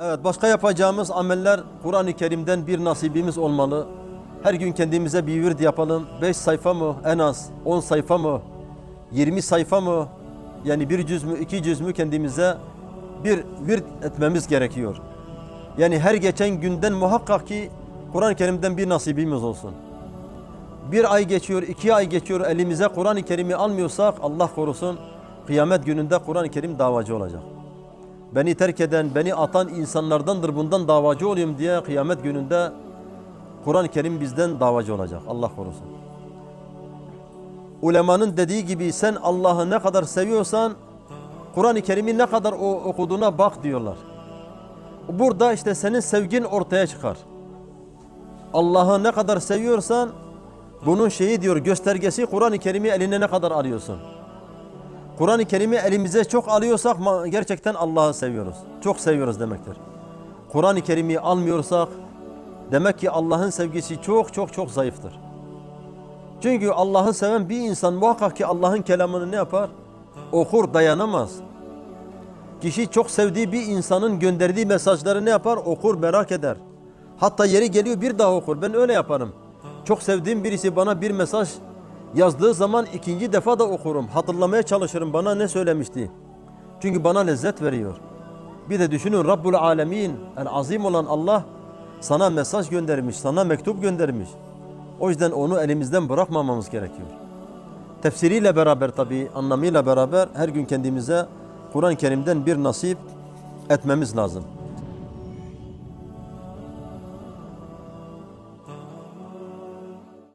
Evet, başka yapacağımız ameller Kur'an-ı Kerim'den bir nasibimiz olmalı. Her gün kendimize bir virt yapalım. 5 sayfa mı en az, 10 sayfa mı, 20 sayfa mı? Yani bir cüz mü, iki cüz mü kendimize bir virt etmemiz gerekiyor. Yani her geçen günden muhakkak ki Kur'an-ı Kerim'den bir nasibimiz olsun. Bir ay geçiyor, iki ay geçiyor elimize Kur'an-ı Kerim'i almıyorsak Allah korusun kıyamet gününde Kur'an-ı Kerim davacı olacak. Beni terk eden, beni atan insanlardandır bundan davacı olayım diye kıyamet gününde Kur'an-ı Kerim bizden davacı olacak. Allah korusun. Ulemanın dediği gibi sen Allah'ı ne kadar seviyorsan Kur'an-ı Kerim'i ne kadar o okuduğuna bak diyorlar. Burada işte senin sevgin ortaya çıkar. Allah'ı ne kadar seviyorsan bunun şeyi diyor göstergesi Kur'an-ı Kerim'i eline ne kadar alıyorsun. Kur'an-ı Kerim'i elimize çok alıyorsak gerçekten Allah'ı seviyoruz. Çok seviyoruz demektir. Kur'an-ı Kerim'i almıyorsak demek ki Allah'ın sevgisi çok çok çok zayıftır. Çünkü Allah'ı seven bir insan muhakkak ki Allah'ın kelamını ne yapar? Okur, dayanamaz. Kişi çok sevdiği bir insanın gönderdiği mesajları ne yapar? Okur, merak eder. Hatta yeri geliyor bir daha okur. Ben öyle yaparım. Çok sevdiğim birisi bana bir mesaj yazdığı zaman ikinci defa da okurum. Hatırlamaya çalışırım bana ne söylemişti. Çünkü bana lezzet veriyor. Bir de düşünün Rabbul Alemin, el azim olan Allah sana mesaj göndermiş, sana mektup göndermiş. O yüzden onu elimizden bırakmamamız gerekiyor. Tefsiriyle beraber tabi, anlamıyla beraber her gün kendimize Kur'an-ı Kerim'den bir nasip etmemiz lazım.